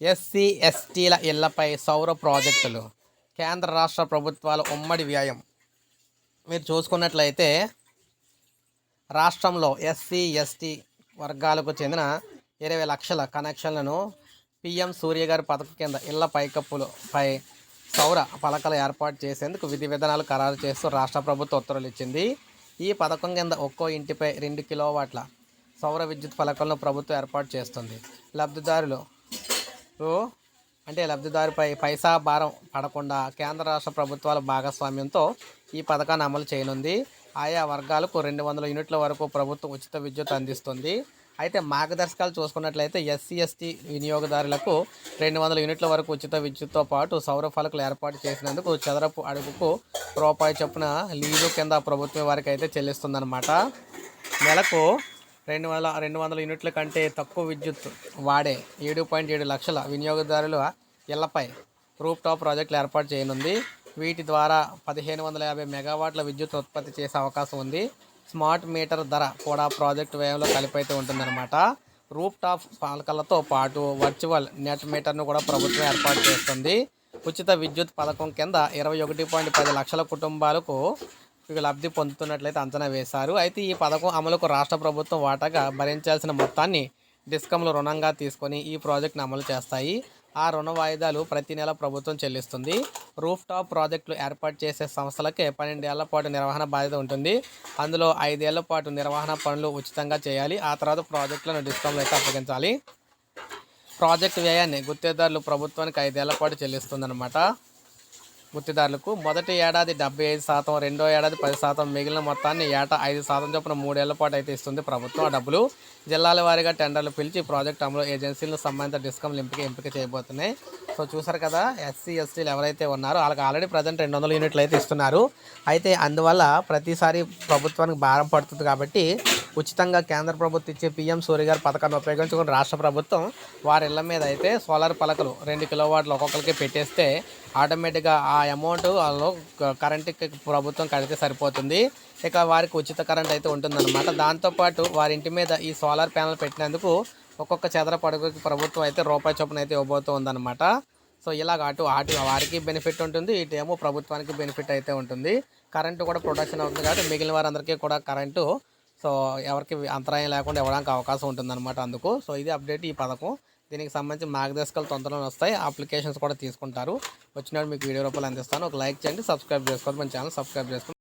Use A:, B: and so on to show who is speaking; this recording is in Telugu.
A: ఎస్సీ ఎస్టీల ఇళ్ళపై సౌర ప్రాజెక్టులు. కేంద్ర రాష్ట్ర ప్రభుత్వాల ఉమ్మడి వ్యయం. మీరు చూసుకున్నట్లయితే రాష్ట్రంలో ఎస్సీ ఎస్టీ వర్గాలకు చెందిన ఇరవై లక్షల కనెక్షన్లను పిఎం సూర్య గారి పథకం కింద ఇళ్ళ పైకప్పులు పై సౌర పలకలు ఏర్పాటు చేసేందుకు విధి విధానాలు ఖరారు చేస్తూ రాష్ట్ర ప్రభుత్వం ఉత్తర్వులు ఇచ్చింది. ఈ పథకం కింద ఒక్కో ఇంటిపై రెండు కిలోవాట్ల సౌర విద్యుత్ ఫలకాలను ప్రభుత్వం ఏర్పాటు చేస్తుంది. లబ్ధిదారులు అంటే లబ్ధిదారుపై పైసా భారం పడకుండా కేంద్ర రాష్ట్ర ప్రభుత్వాల భాగస్వామ్యంతో ఈ పథకాన్ని అమలు చేయనుంది. ఆయా వర్గాలకు రెండు వందల యూనిట్ల వరకు ప్రభుత్వం ఉచిత విద్యుత్ అందిస్తుంది. అయితే మార్గదర్శకాలు చూసుకున్నట్లయితే ఎస్సీ ఎస్టీ వినియోగదారులకు రెండు వందల యూనిట్ల వరకు ఉచిత విద్యుత్తో పాటు సౌర ఫలకలు ఏర్పాటు చేసినందుకు చదరపు అడుగుకు రూపాయి చొప్పున లీజు కింద ప్రభుత్వం వారికి అయితే చెల్లిస్తుందన్నమాట. నెలకు రెండు వందల రెండు వందల యూనిట్ల కంటే తక్కువ విద్యుత్ వాడే ఏడు పాయింట్ ఏడు లక్షల వినియోగదారుల ఇళ్ళపై రూప్ టాప్ ప్రాజెక్టులు ఏర్పాటు చేయనుంది. వీటి ద్వారా పదిహేను వందల యాభై మెగావాట్ల విద్యుత్ ఉత్పత్తి చేసే అవకాశం ఉంది. స్మార్ట్ మీటర్ ధర కూడా ప్రాజెక్టు వ్యయంలో కలిపైతే ఉంటుందన్నమాట. రూప్ టాప్ పాలకలతో పాటు వర్చువల్ నెట్ మీటర్ను కూడా ప్రభుత్వం ఏర్పాటు చేస్తుంది. ఉచిత విద్యుత్ పథకం కింద ఇరవై ఒకటి పాయింట్ పది లక్షల కుటుంబాలకు లబ్ధి పొందుతున్నట్లయితే అంచనా వేశారు. అయితే ఈ పథకం అమలుకు రాష్ట్ర ప్రభుత్వం వాటాగా భరించాల్సిన మొత్తాన్ని డిస్కంలు రుణంగా తీసుకొని ఈ ప్రాజెక్టును అమలు చేస్తాయి. ఆ రుణ వాయిదాలు ప్రతి నెల ప్రభుత్వం చెల్లిస్తుంది. రూఫ్ టాప్ ప్రాజెక్టులు ఏర్పాటు చేసే సంస్థలకే పన్నెండేళ్ళ పాటు నిర్వహణ బాధ్యత ఉంటుంది. అందులో ఐదేళ్ళ పాటు నిర్వహణ పనులు ఉచితంగా చేయాలి. ఆ తర్వాత ప్రాజెక్టులను డిస్కంలు అయితే అప్పగించాలి. ప్రాజెక్టు వ్యయాన్ని గుత్తేదారులు ప్రభుత్వానికి ఐదేళ్ళ పాటు చెల్లిస్తుందన్నమాట. గుత్తిదారులకు మొదటి ఏడాది డెబ్బై ఐదు శాతం రెండో ఏడాది పది శాతం మిగిలిన మొత్తాన్ని ఏటా ఐదు శాతం చొప్పున మూడేళ్ళ పాటు అయితే ఇస్తుంది ప్రభుత్వం. ఆ డబ్బులు జిల్లాల వారీగా టెండర్లు పిలిచి ప్రాజెక్ట్ అమలు ఏజెన్సీలను సంబంధిత డిస్కౌంట్లు ఎంపిక ఎంపిక చేయబోతున్నాయి. సో చూసారు కదా ఎస్సీ ఎస్టీలు ఎవరైతే ఉన్నారో వాళ్ళకి ఆల్రెడీ ప్రజెంట్ రెండు వందల యూనిట్లు అయితే ఇస్తున్నారు. అయితే అందువల్ల ప్రతిసారి ప్రభుత్వానికి భారం పడుతుంది కాబట్టి ఉచితంగా కేంద్ర ప్రభుత్వం ఇచ్చే పీఎం సూర్య గారి పథకాన్ని ఉపయోగించుకుని రాష్ట్ర ప్రభుత్వం వారి ఇళ్ళ మీద అయితే సోలార్ పలకలు రెండు కిలోవాట్లు ఒక్కొక్కరికి పెట్టేస్తే ఆటోమేటిక్గా ఆ అమౌంట్ వాళ్ళు కరెంటుకి ప్రభుత్వం కడితే సరిపోతుంది. ఇక వారికి ఉచిత కరెంట్ అయితే ఉంటుందన్నమాట. దాంతోపాటు వారి ఇంటి మీద ఈ సోలార్ ప్యానల్ పెట్టినందుకు ఒక్కొక్క చదర పడుగుకి ప్రభుత్వం అయితే రూపాయి చొప్పున అయితే ఇవ్వబోతుందన్నమాట సో ఇలాగ అటు అటు వారికి బెనిఫిట్ ఉంటుంది ఇటేమో ప్రభుత్వానికి బెనిఫిట్ అయితే ఉంటుంది. కరెంటు కూడా ప్రొడక్షన్ అవుతుంది కాబట్టి మిగిలిన వారందరికీ కూడా కరెంటు సో ఎవరికి అంతరాయం లేకుండా ఇవ్వడానికి అవకాశం ఉంటుందన్నమాట అందుకు. సో ఇది అప్డేట్ ఈ పథకం. దీనికి సంబంధించి మార్గదర్శకాలు తొందరలో వస్తాయి. అప్లికేషన్స్ కూడా తీసుకుంటారు. వచ్చినప్పుడు మీకు వీడియో రూపాయలు అందిస్తాను. ఒక లైక్ చేయండి. సబ్స్క్రైబ్ చేసుకోండి. మన ఛానల్ సబ్స్క్రైబ్ చేసుకోండి.